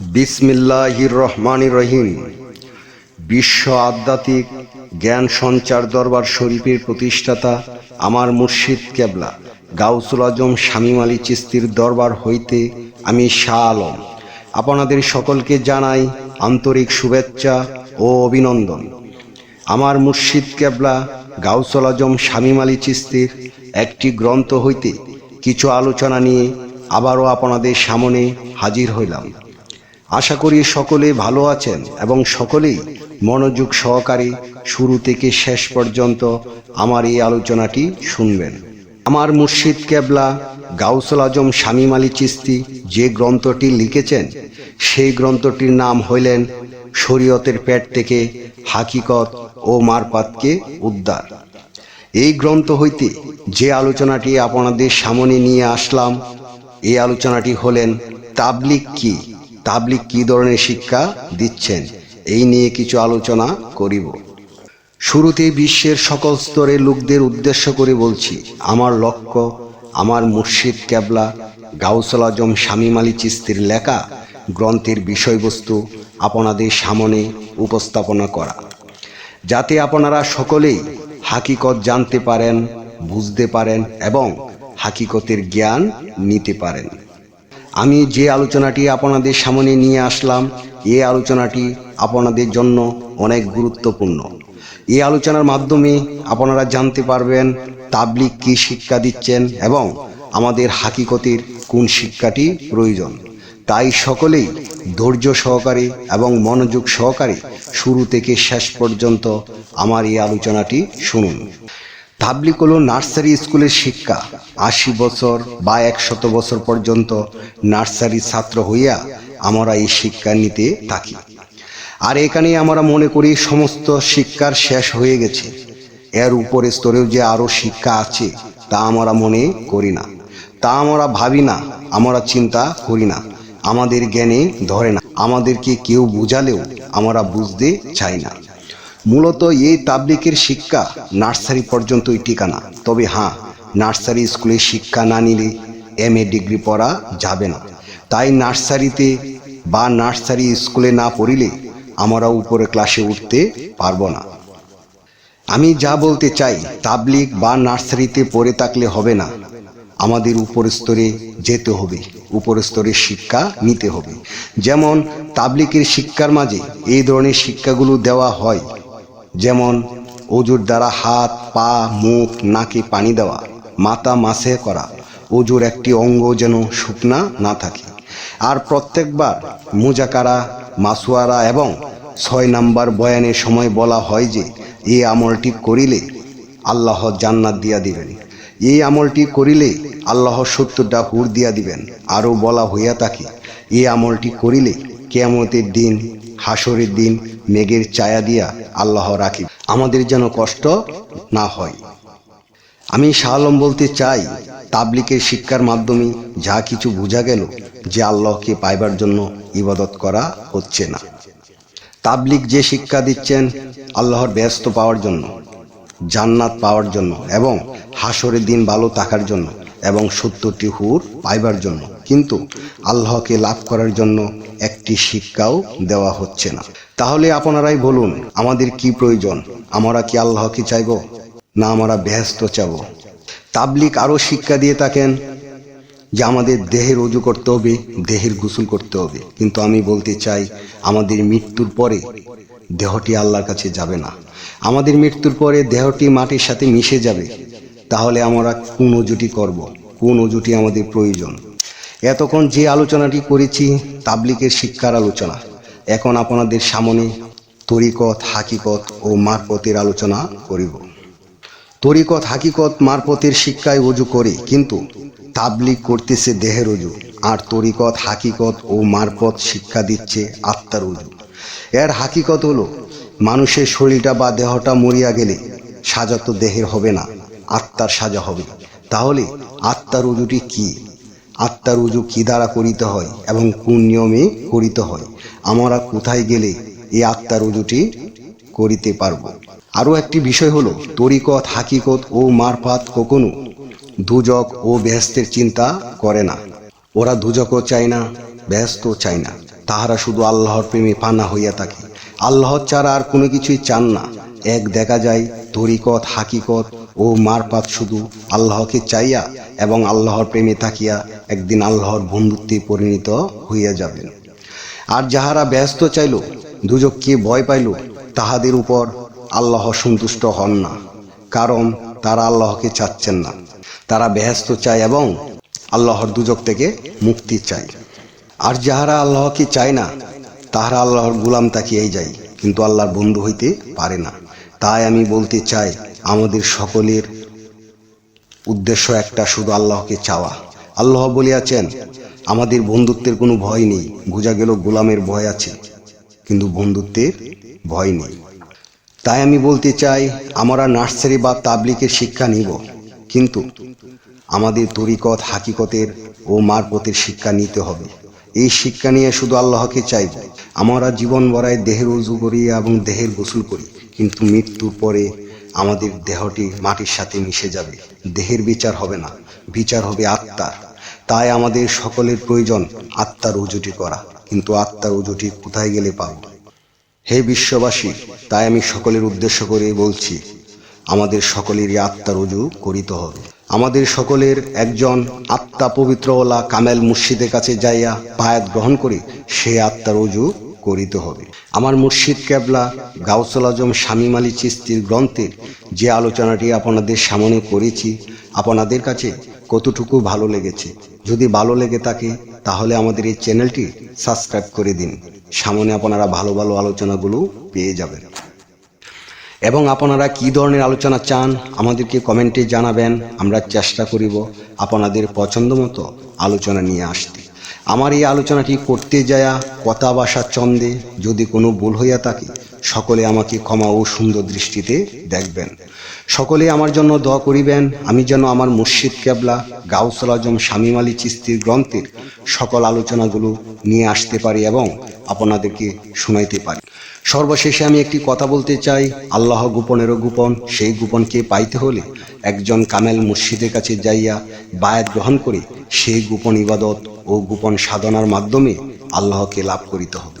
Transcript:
বিসমিল্লাহির রহমানির রহিম। বিশ্ব আধ্যাত্মিক জ্ঞান সঞ্চার দরবার শরীফের প্রতিষ্ঠাতা আমার মুর্শিদ কেবলা, গাউসুল আজম শামীম আলী চিস্তির দরবার হইতে আমি শাহ আলম। আপনাদের সকলকে জানাই আন্তরিক শুভেচ্ছা ও অভিনন্দন। আমার মুর্শিদ কেবলা, গাউসুল আজম শামীম আলী চিস্তির একটি গ্রন্থ হইতে কিছু আলোচনা নিয়ে আবারও আপনাদের সামনে হাজির হইলাম। আশা করি সকলে ভালো আছেন এবং সকলেই মনোযোগ সহকারে শুরু থেকে শেষ পর্যন্ত আমার এই আলোচনাটি শুনবেন। আমার মুর্শিদ কেবলা গাউসুল আজম শামীম আলী চিস্তি যে গ্রন্থটি লিখেছেন, সেই গ্রন্থটির নাম হইলেন শরীয়তের পেট থেকে হাকিকত ও মারপাতকে উদ্ধার। এই গ্রন্থ হইতে যে আলোচনাটি আপনাদের সামনে নিয়ে আসলাম, এই আলোচনাটি হলেন তাবলিক কি? তাবলিক কি ধরনের শিক্ষা দিচ্ছেন? এই নিয়ে কিছু আলোচনা করিব। শুরুতেই বিশ্বের সকল স্তরের লোকদের উদ্দেশ্য করে বলছি, আমার লক্ষ্য, আমার মুর্শিদ ক্যাবলা, গাউসল আজম, শামীম আলী চিস্তির লেখা গ্রন্থের বিষয়বস্তু আপনাদের সামনে উপস্থাপনা করা। যাতে আপনারা সকলেই হাকিকত জানতে পারেন, বুঝতে পারেন এবং হাকিকতের জ্ঞান নিতে পারেন। আমি যে আলোচনাটি আপনাদের সামনে নিয়ে আসলাম এই আলোচনাটি আপনাদের জন্য অনেক গুরুত্বপূর্ণ। এই আলোচনার মাধ্যমে আপনারা জানতে পারবেন তাবলিক কি শিক্ষা দিচ্ছেন এবং আমাদের হাকিকতের কোন শিক্ষাটি প্রয়োজন। তাই সকলেই ধৈর্য সহকারে এবং মনোযোগ সহকারে শুরু থেকে শেষ পর্যন্ত আমার এই আলোচনাটি শুনুন। তাবলিক হলো নার্সারি স্কুলের শিক্ষা। আশি বছর বা একশত বছর পর্যন্ত নার্সারি ছাত্র হইয়া আমরা এই শিক্ষা নিতে থাকি। আর এখানে আমরা মনে করি সমস্ত শিক্ষার শেষ হয়ে গেছে। এর উপরে স্তরেও যে আরও শিক্ষা আছে, তা আমরা মনে করি না। তা আমরা ভাবি না, আমরা চিন্তা করি না। আমাদের জ্ঞানে ধরে না। আমাদেরকে কেউ বুঝালেও আমরা বুঝতে চাই না। মূলত এই তাবলিকের শিক্ষা নার্সারি পর্যন্তই ঠিকানা। তবে হ্যাঁ নার্সারি স্কুলে শিক্ষা না নিলে এম এ ডিগ্রি পড়া যাবে না। তাই নার্সারিতে বা নার্সারি স্কুলে না পড়িলে আমরা উপরে ক্লাসে উঠতে পারব না। আমি যা বলতে চাই, তাবলিক বা নার্সারিতে পড়ে থাকলে হবে না। আমাদের উপর স্তরে যেতে হবে, উপর স্তরের শিক্ষা নিতে হবে। যেমন, তাবলিকের শিক্ষার মাঝে এই ধরনের শিক্ষাগুলো দেওয়া হয়। যেমন অজুর দ্বারা হাত, পা, মুখ, নাকে পানি দেওয়া, মাথা মাসে করা, অজুর একটি অঙ্গ যেন শুকনা না থাকে। আর প্রত্যেকবার মুজাকারা মাসুয়ারা এবং ছয় নাম্বার বয়ানের সময় বলা হয় যে এই আমলটি করিলে আল্লাহ জান্নাত দিয়া দিবেন। এই আমলটি করিলে আল্লাহ সত্তরটা হুর দিয়া দিবেন। আরও বলা হইয়া থাকে এই আমলটি করিলে কেয়ামতের দিন, হাসরের দিন, মেঘের চায়া দিয়া আল্লাহ রাখি। আমাদের যেন কষ্ট না হয়। আমি শাহলম বলতে চাই তাবলিকের শিক্ষার মাধ্যমে যা কিছু বোঝা গেল যে আল্লাহকে পাইবার জন্য ইবাদত করা হচ্ছে না। তাবলিক যে শিক্ষা দিচ্ছেন আল্লাহর ব্যস্ত পাওয়ার জন্য, জান্নাত পাওয়ার জন্য এবং হাসরের দিন ভালো থাকার জন্য এবং সত্তরটি হুর পাইবার জন্য। কিন্তু আল্লাহকে লাভ করার জন্য একটি শিক্ষাও দেওয়া হচ্ছে না। তাহলে আপনারাই বলুন, আমাদের কি প্রয়োজন? আমরা কি আল্লাহকে চাইব? না আমরা ব্যস্ত চাব তাবলিক আরও শিক্ষা দিয়ে থাকেন যে আমাদের দেহের অজু করতে হবে, দেহের গোসল করতে হবে। কিন্তু আমি বলতে চাই, আমাদের মৃত্যুর পরে দেহটি আল্লাহর কাছে যাবে না। আমাদের মৃত্যুর পরে দেহটি মাটির সাথে মিশে যাবে। তাহলে আমরা কোন অজুটি করব? কোন অজুটি আমাদের প্রয়োজন? এতক্ষণ যে আলোচনাটি করেছি তাবলিকের শিক্ষার আলোচনা। এখন আপনাদের সামনে তরিকত, হাকিকত ও মারপতের আলোচনা করিব। তরিকত, হাকিকত মারপতের শিক্ষায় অজু করে, কিন্তু তাবলিক করতেছে দেহের অজু, আর তরিকত, হাকিকত ও মারপত শিক্ষা দিচ্ছে আত্মার অজু। এর হাকিকত হলো, মানুষের শরীরটা বা দেহটা মরিয়া গেলে সাজা তো দেহের হবে না, আত্মার সাজা হবে। তাহলে আত্মার উজুটি কি? আত্মার উজু কি দ্বারা করিতে হয় এবং কোন নিয়মে করিতে হয়? আমরা কোথায় গেলে এই আত্মার উজুটি করিতে পারব? আরও একটি বিষয় হলো, তরিকত, হাকিকত ও মারফাত কখনো দুজক ও বেহেস্তের চিন্তা করে না। ওরা দুজকও চায় না ব্যস্ত চায় না। তাহারা শুধু আল্লাহর প্রেমে পানা হইয়া থাকে। আল্লাহ ছাড়া আর কোনো কিছুই চান না। এক দেখা যায়, তরিকত, হাকিকত ও মারপাত শুধু আল্লাহকে চাইয়া এবং আল্লাহর প্রেমে থাকিয়া একদিন আল্লাহর বন্ধুত্বে পরিণত হইয়া যাবেন। আর যাহারা ব্যস্ত চাইল, দুজককে ভয় পাইল, তাহাদের উপর আল্লাহ সন্তুষ্ট হন না। কারণ তারা আল্লাহকে চাচ্ছেন না। তারা বেহেস্ত চায় এবং আল্লাহর দুজক থেকে মুক্তি চায়। আর যাহারা আল্লাহকে চায় না, তাহারা আল্লাহর গুলাম তাকিয়েই যায়, কিন্তু আল্লাহর বন্ধু হইতে পারে না। তাই আমি বলতে চাই, আমাদের সকলের উদ্দেশ্য একটা, শুধু আল্লাহকে চাওয়া। আল্লাহ বলিয়াছেন, আমাদের বন্ধুত্বের কোনো ভয় নেই। বোঝা গেল গোলামের ভয় আছে, কিন্তু বন্ধুত্বের ভয় নেই। তাই আমি বলতে চাই, আমরা নার্সারি বা তাবলিকের শিক্ষা নিব। কিন্তু আমাদের তরিকত, হাকিকতের ও মারপতের শিক্ষা নিতে হবে। এই শিক্ষা নিয়ে শুধু আল্লাহকে চাইব। আমরা জীবন ভরায় দেহের উজু করি এবং দেহের গোসল করি। কিন্তু মৃত্যুর পরে আমাদের দেহটি মাটির সাথে মিশে যাবে। দেহের বিচার হবে না। বিচার হবে আত্মার। তাই আমাদের সকলের প্রয়োজন আত্মার উজুটি করা। কিন্তু আত্মার উজুটি কোথায় গেলে পাব? হে বিশ্ববাসী, তাই আমি সকলের উদ্দেশ্য করে বলছি, আমাদের সকলেরই আত্মার উজু করিতে হবে। আমাদের সকলের একজন আত্মা পবিত্রওয়ালা কামেল মুর্শিদের কাছে যাইয়া পায়াত গ্রহণ করে, সে আত্মার উজু করিতে হবে। আমার মুর্শিদ ক্যাবলা গাউসুল আজম শামীম আলী চিস্তির গ্রন্থের যে আলোচনাটি আপনাদের সামনে করেছি, আপনাদের কাছে কতটুকু ভালো লেগেছে? যদি ভালো লেগে থাকে, তাহলে আমাদের এই চ্যানেলটি সাবস্ক্রাইব করে দিন। সামনে আপনারা ভালো ভালো আলোচনাগুলো পেয়ে যাবেন। এবং আপনারা কি ধরনের আলোচনা চান, আমাদেরকে কমেন্টে জানাবেন। আমরা চেষ্টা করিব আপনাদের পছন্দ মতো আলোচনা নিয়ে আসতে। আমার এই আলোচনাটি করতে যায়া কথা বাসা ছন্দে যদি কোনো ভুল হইয়া থাকে সকলে আমাকে ক্ষমা ও সুন্দর দৃষ্টিতে দেখবেন। সকলে আমার জন্য দোয়া করিবেন, আমি যেন আমার মুর্শিদ কেবলা, গাউসুল আজম, শামীম আলী চিস্তির গ্রন্থের সকল আলোচনাগুলো নিয়ে আসতে পারি এবং আপনাদেরকে শুনাইতে পারি। সর্বশেষে আমি একটি কথা বলতে চাই, আল্লাহ গোপনেরও গোপন, সেই গোপনকে পাইতে হলে একজন কামেল মুর্শিদের কাছে যাইয়া বায়াত গ্রহণ করে সেই গোপন ইবাদত ও গোপন সাধনার মাধ্যমে আল্লাহকে লাভ করিতে হবে।